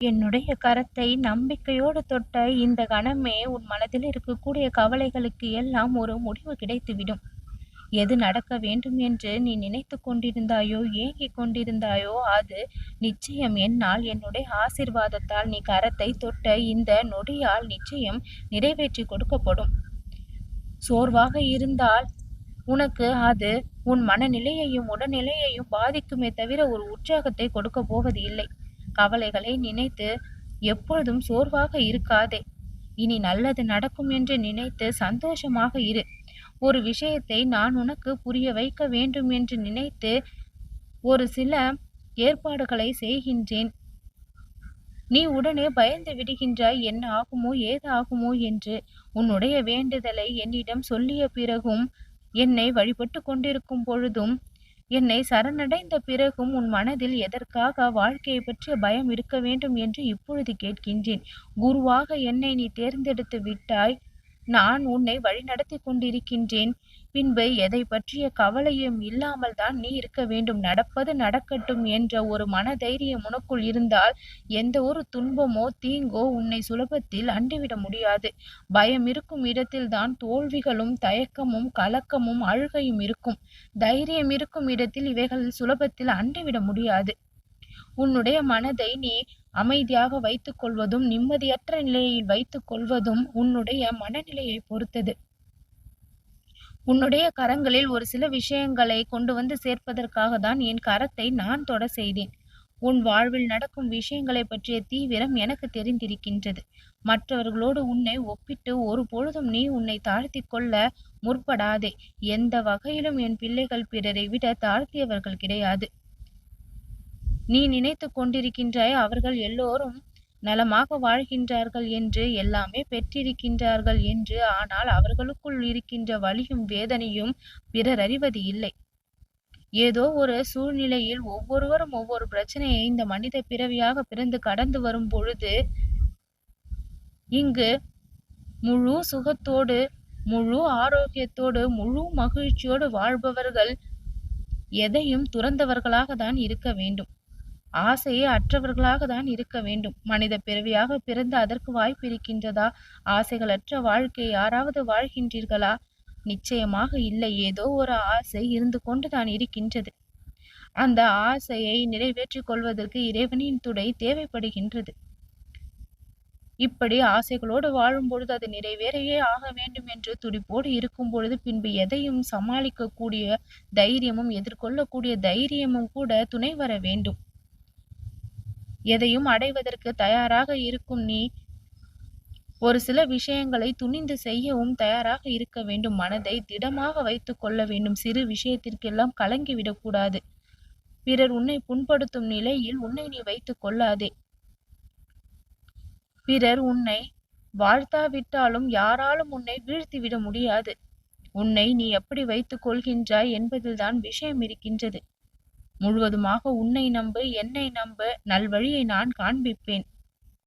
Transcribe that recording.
என்னுடைய கரத்தை நம்பிக்கையோடு தொட்ட இந்த கணமே உன் மனதில் இருக்கக்கூடிய கவலைகளுக்கு எல்லாம் ஒரு முடிவு கிடைத்துவிடும். எது நடக்க வேண்டும் என்று நீ நினைத்து கொண்டிருந்தாயோ ஏங்கிக் கொண்டிருந்தாயோ அது நிச்சயம் என்னால் என்னுடைய ஆசிர்வாதத்தால் நீ கரத்தை தொட்ட இந்த நொடியால் நிச்சயம் நிறைவேற்றி கொடுக்கப்படும். சோர்வாக இருந்தால் உனக்கு அது உன் மனநிலையையும் உடல்நிலையையும் பாதிக்குமே தவிர ஒரு உற்சாகத்தை கொடுக்க போவது இல்லை கவலைகளை நினைத்து எப்பொழுதும் சோர்வாக இருக்காதே. இனி நல்லது நடக்கும் என்று நினைத்து சந்தோஷமாக இரு. ஒரு விஷயத்தை நான் உனக்கு புரிய வைக்க வேண்டும் என்று நினைத்து ஒரு சில ஏற்பாடுகளை செய்கின்றேன். நீ உடனே பயந்து விடுகின்றாய் என்ன ஆகுமோ ஏது ஆகுமோ என்று. உன்னுடைய வேண்டுதலை என்னிடம் சொல்லிய பிறகும் என்னை வழிபட்டு கொண்டிருக்கும் பொழுதும் என்னை சரணடைந்த பிறகும் உன் மனதில் எதற்காக வாழ்க்கையை பற்றிய பயம் இருக்க வேண்டும் என்று இப்பொழுது கேட்கின்றேன். குருவாக என்னை நீ தேர்ந்தெடுத்து விட்டாய். நான் உன்னை வழிநடத்தி கொண்டிருக்கின்றேன். பின்பு எதை பற்றிய கவலையும் இல்லாமல் தான் நீ இருக்க வேண்டும். நடப்பது நடக்கட்டும் என்ற ஒரு மன தைரியம் உனக்குள் இருந்தால் எந்த ஒரு துன்பமோ தீங்கோ உன்னை சுலபத்தில் அண்டிவிட முடியாது. பயம் இருக்கும் இடத்தில்தான் தோல்விகளும் தயக்கமும் கலக்கமும் அழுகையும் இருக்கும். தைரியம் இருக்கும் இடத்தில் இவைகள் சுலபத்தில் அண்டிவிட முடியாது. உன்னுடைய மனதை நீ அமைதியாக வைத்துக் கொள்வதும் நிம்மதியற்ற நிலையில் வைத்துக் கொள்வதும் உன்னுடைய மனநிலையை பொறுத்தது. உன்னுடைய கரங்களில் ஒரு சில விஷயங்களை கொண்டு வந்து சேர்ப்பதற்காக தான் என் கரத்தை நான் தொட செய்தேன். உன் வாழ்வில் நடக்கும் விஷயங்களை பற்றிய தீவிரம் எனக்கு தெரிந்திருக்கின்றது. மற்றவர்களோடு உன்னை ஒப்பிட்டு ஒரு பொழுதும் நீ உன்னை தாழ்த்தி கொள்ள முற்படாதே. எந்த வகையிலும் என் பிள்ளைகள் பிறரை விட தாழ்த்தியவர்கள் கிடையாது. நீ நினைத்து கொண்டிருக்கின்றாய் அவர்கள் எல்லோரும் நலமாக வாழ்கின்றார்கள் என்று எல்லாமே பெற்றிருக்கின்றார்கள் என்று ஆனால் அவர்களுக்குள் இருக்கின்ற வலியும் வேதனையும் பிறர் அறிவது இல்லை. ஏதோ ஒரு சூழ்நிலையில் ஒவ்வொருவரும் ஒவ்வொரு பிரச்சனையை இந்த மனித பிறவியாக பிறந்து கடந்து வரும் பொழுது இங்கு முழு சுகத்தோடு முழு ஆரோக்கியத்தோடு முழு மகிழ்ச்சியோடு வாழ்பவர்கள் எதையும் துறந்தவர்களாக தான் இருக்க வேண்டும். ஆசையே அற்றவர்களாக தான் இருக்க வேண்டும். மனித பிறவியாக பிறந்து அதற்கு வாய்ப்பு இருக்கின்றதா? ஆசைகளற்ற வாழ்க்கை யாராவது வாழ்கின்றீர்களா? நிச்சயமாக இல்லை. ஏதோ ஒரு ஆசை இருந்து கொண்டு தான் இருக்கின்றது. அந்த ஆசையை நிறைவேற்றிக் கொள்வதற்கு இறைவனின் துடை தேவைப்படுகின்றது. இப்படி ஆசைகளோடு வாழும் பொழுது அது நிறைவேறையே ஆக வேண்டும் என்று துடிப்போடு இருக்கும் பொழுது பின்பு எதையும் சமாளிக்கக்கூடிய தைரியமும் எதிர்கொள்ளக்கூடிய தைரியமும் கூட துணை வர வேண்டும். எதையும் அடைவதற்கு தயாராக இருக்கும் நீ. ஒரு சில விஷயங்களை துணிந்து செய்யவும் தயாராக இருக்க வேண்டும். மனதை திடமாக வைத்துக் கொள்ள வேண்டும். சிறு விஷயத்திற்கெல்லாம் கலங்கிவிடக்கூடாது பிறர் உன்னை புண்படுத்தும் நிலையில் உன்னை நீ வைத்துக் கொள்ளாதே. பிறர் உன்னை வாழ்த்தாவிட்டாலும் யாராலும் உன்னை வீழ்த்திவிட முடியாது. உன்னை நீ எப்படி வைத்துக் கொள்கின்றாய் என்பதில்தான் விஷயம் இருக்கின்றது. முழுவதுமாக உன்னை நம்பு என்னை நம்பு நல்வழியை நான் காண்பிப்பேன்.